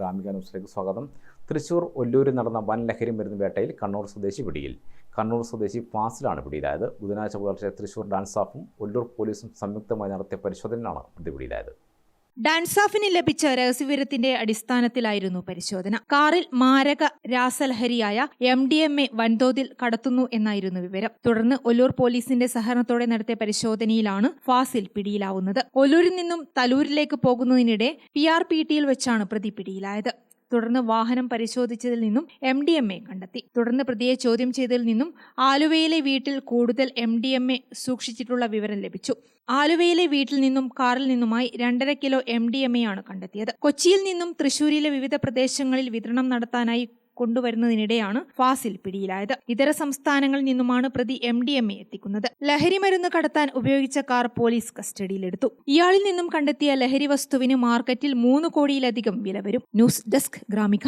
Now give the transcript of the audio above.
ഗ്രാമിക ന്യൂസിലേക്ക് സ്വാഗതം. തൃശൂർ ഒല്ലൂരിൽ നടന്ന വൻ ലഹരി മരുന്ന് വേട്ടയിൽ കണ്ണൂർ സ്വദേശി പിടിയിൽ. കണ്ണൂർ സ്വദേശി ഫാസിലാണ് പിടിയിലായത്. ബുധനാഴ്ച പുലർച്ചെ തൃശൂർ ഡാൻസ് ഓഫും ഒല്ലൂർ പോലീസും സംയുക്തമായി നടത്തിയ പരിശോധനയിലാണ് പ്രതി പിടിയിലായത് ഡാൻസാഫിന് ലഭിച്ച രഹസ്യവിവരത്തിന്റെ അടിസ്ഥാനത്തിലായിരുന്നു പരിശോധന. കാറിൽ മാരക രാസലഹരിയായ എം ഡി എം എ വൻതോതിൽ കടത്തുന്നു എന്നായിരുന്നു വിവരം. തുടർന്ന് ഒല്ലൂർ പോലീസിന്റെ സഹകരണത്തോടെ നടത്തിയ പരിശോധനയിലാണ് ഫാസിൽ പിടിയിലാവുന്നത്. ഒല്ലൂരിൽ നിന്നും തലൂരിലേക്ക് പോകുന്നതിനിടെ പി ആർ പി ടിയിൽ വെച്ചാണ് പ്രതി പിടിയിലായത്. തുടർന്ന് വാഹനം പരിശോധിച്ചതിൽ നിന്നും എം ഡി എം എ കണ്ടെത്തി. തുടർന്ന് പ്രതിയെ ചോദ്യം ചെയ്തതിൽ നിന്നും ആലുവയിലെ വീട്ടിൽ കൂടുതൽ എം ഡി എം എ സൂക്ഷിച്ചിട്ടുള്ള വിവരം ലഭിച്ചു. ആലുവയിലെ വീട്ടിൽ നിന്നും കാറിൽ നിന്നുമായി രണ്ടര kilo M D M A ആണ് കണ്ടെത്തിയത്. കൊച്ചിയിൽ നിന്നും തൃശൂരിലെ വിവിധ പ്രദേശങ്ങളിൽ വിതരണം നടത്താനായി കൊണ്ടുവരുന്നതിനിടെയാണ് ഫാസിൽ പിടിയിലായത്. ഇതര സംസ്ഥാനങ്ങളിൽ നിന്നുമാണ് പ്രതി എം ഡി എം എ എത്തിക്കുന്നത്. ലഹരി മരുന്ന് കടത്താൻ ഉപയോഗിച്ച കാർ പോലീസ് കസ്റ്റഡിയിലെടുത്തു. ഇയാളിൽ നിന്നും കണ്ടെത്തിയ ലഹരി വസ്തുവിന് മാർക്കറ്റിൽ മൂന്ന് കോടിയിലധികം വില വരും. News desk Gramika.